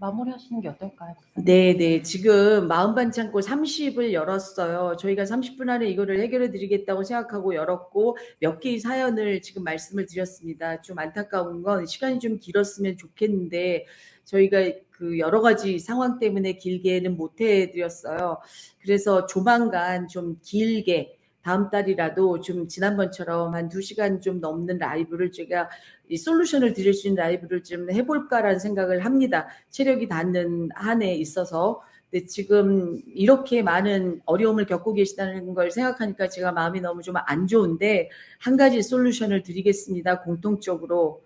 마무리하시는 게 어떨까요? 네, 네. 지금 마음반창고 30을 열었어요. 저희가 30분 안에 이거를 해결해 드리겠다고 생각하고 열었고 몇 개의 사연을 지금 말씀을 드렸습니다. 좀 안타까운 건 시간이 좀 길었으면 좋겠는데 저희가 그 여러 가지 상황 때문에 길게는 못 해드렸어요. 그래서 조만간 좀 길게 다음 달이라도 좀 지난번처럼 한 두 시간 좀 넘는 라이브를 제가 이 솔루션을 드릴 수 있는 라이브를 좀 해볼까라는 생각을 합니다. 체력이 닿는 한에 있어서. 근데 지금 이렇게 많은 어려움을 겪고 계시다는 걸 생각하니까 제가 마음이 너무 좀 안 좋은데 한 가지 솔루션을 드리겠습니다. 공통적으로.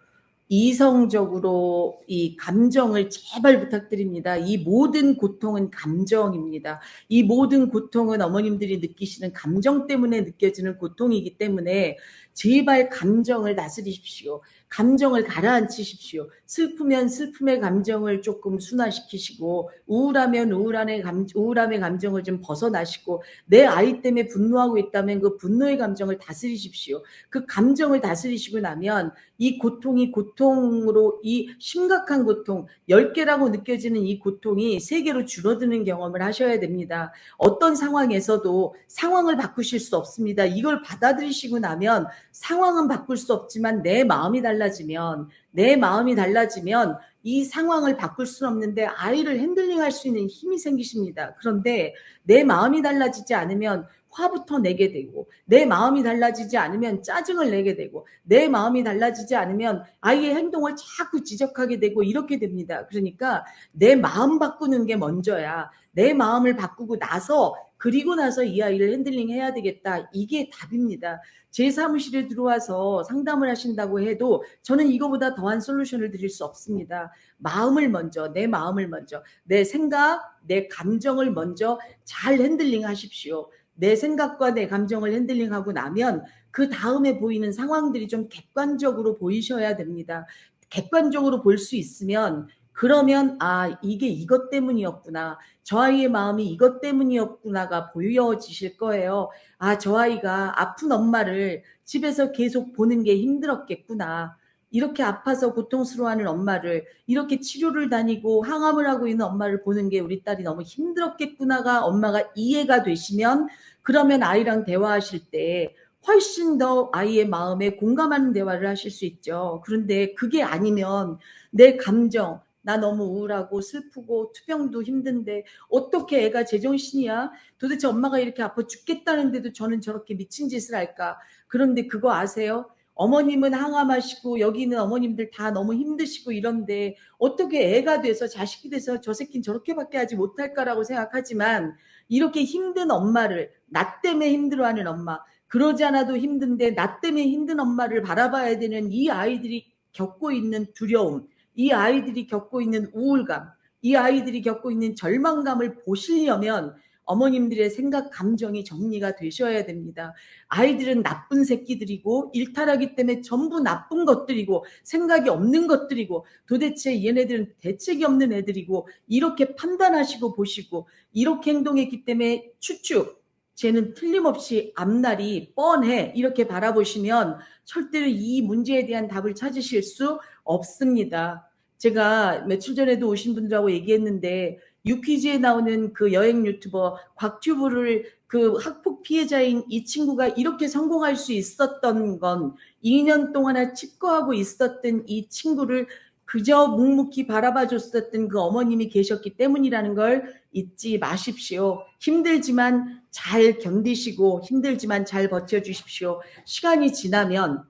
이성적으로 이 감정을 제발 부탁드립니다. 이 모든 고통은 감정입니다. 이 모든 고통은 어머님들이 느끼시는 감정 때문에 느껴지는 고통이기 때문에 제발 감정을 다스리십시오. 감정을 가라앉히십시오. 슬프면 슬픔의 감정을 조금 순화시키시고 우울하면 우울함의 감, 우울함의 감정을 좀 벗어나시고 내 아이 때문에 분노하고 있다면 그 분노의 감정을 다스리십시오. 그 감정을 다스리시고 나면 이 고통이 고통으로 이 심각한 고통, 10개라고 느껴지는 이 고통이 3개로 줄어드는 경험을 하셔야 됩니다. 어떤 상황에서도 상황을 바꾸실 수 없습니다. 이걸 받아들이시고 나면 상황은 바꿀 수 없지만 내 마음이 달라 지면 내 마음이 달라지면 이 상황을 바꿀 수는 없는데 아이를 핸들링할 수 있는 힘이 생기십니다. 그런데 내 마음이 달라지지 않으면 화부터 내게 되고 내 마음이 달라지지 않으면 짜증을 내게 되고 내 마음이 달라지지 않으면 아이의 행동을 자꾸 지적하게 되고 이렇게 됩니다. 그러니까 내 마음 바꾸는 게 먼저야. 내 마음을 바꾸고 나서 그리고 나서 이 아이를 핸들링 해야 되겠다. 이게 답입니다. 제 사무실에 들어와서 상담을 하신다고 해도 저는 이거보다 더한 솔루션을 드릴 수 없습니다. 마음을 먼저, 내 마음을 먼저, 내 생각, 내 감정을 먼저 잘 핸들링 하십시오. 내 생각과 내 감정을 핸들링하고 나면 그 다음에 보이는 상황들이 좀 객관적으로 보이셔야 됩니다. 객관적으로 볼 수 있으면 그러면 아 이게 이것 때문이었구나. 저 아이의 마음이 이것 때문이었구나가 보여지실 거예요. 아, 저 아이가 아픈 엄마를 집에서 계속 보는 게 힘들었겠구나. 이렇게 아파서 고통스러워하는 엄마를 이렇게 치료를 다니고 항암을 하고 있는 엄마를 보는 게 우리 딸이 너무 힘들었겠구나가 엄마가 이해가 되시면 그러면 아이랑 대화하실 때 훨씬 더 아이의 마음에 공감하는 대화를 하실 수 있죠. 그런데 그게 아니면 내 감정, 나 너무 우울하고 슬프고 투병도 힘든데 어떻게 애가 제정신이야? 도대체 엄마가 이렇게 아파 죽겠다는데도 저는 저렇게 미친 짓을 할까? 그런데 그거 아세요? 어머님은 항암하시고 여기 있는 어머님들 다 너무 힘드시고 이런데 어떻게 애가 돼서 자식이 돼서 저 새끼는 저렇게밖에 하지 못할까라고 생각하지만 이렇게 힘든 엄마를 나 때문에 힘들어하는 엄마 그러지 않아도 힘든데 나 때문에 힘든 엄마를 바라봐야 되는 이 아이들이 겪고 있는 두려움 이 아이들이 겪고 있는 우울감, 이 아이들이 겪고 있는 절망감을 보시려면 어머님들의 생각, 감정이 정리가 되셔야 됩니다. 아이들은 나쁜 새끼들이고 일탈하기 때문에 전부 나쁜 것들이고 생각이 없는 것들이고 도대체 얘네들은 대책이 없는 애들이고 이렇게 판단하시고 보시고 이렇게 행동했기 때문에 추측, 쟤는 틀림없이 앞날이 뻔해 이렇게 바라보시면 절대로 이 문제에 대한 답을 찾으실 수 없습니다. 제가 며칠 전에도 오신 분들하고 얘기했는데 유퀴즈에 나오는 그 여행 유튜버 곽튜브를 그 학폭 피해자인 이 친구가 이렇게 성공할 수 있었던 건 2년 동안나 칩거하고 있었던 이 친구를 그저 묵묵히 바라봐 줬었던 그 어머님이 계셨기 때문이라는 걸 잊지 마십시오. 힘들지만 잘 견디시고 힘들지만 잘 버텨 주십시오. 시간이 지나면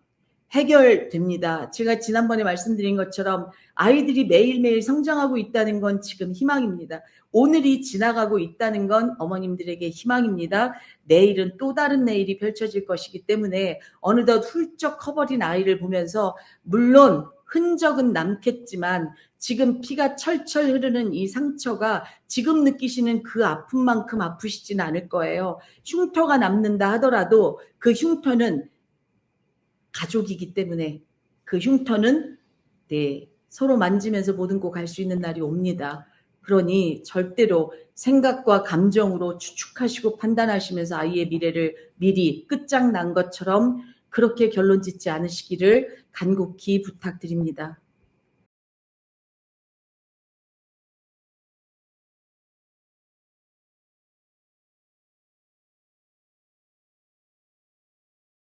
해결됩니다. 제가 지난번에 말씀드린 것처럼 아이들이 매일매일 성장하고 있다는 건 지금 희망입니다. 오늘이 지나가고 있다는 건 어머님들에게 희망입니다. 내일은 또 다른 내일이 펼쳐질 것이기 때문에 어느덧 훌쩍 커버린 아이를 보면서 물론 흔적은 남겠지만 지금 피가 철철 흐르는 이 상처가 지금 느끼시는 그 아픔만큼 아프시진 않을 거예요. 흉터가 남는다 하더라도 그 흉터는 가족이기 때문에 그 흉터는 네, 서로 만지면서 모든 거갈수 있는 날이 옵니다. 그러니 절대로 생각과 감정으로 추측하시고 판단하시면서 아이의 미래를 미리 끝장난 것처럼 그렇게 결론 짓지 않으시기를 간곡히 부탁드립니다.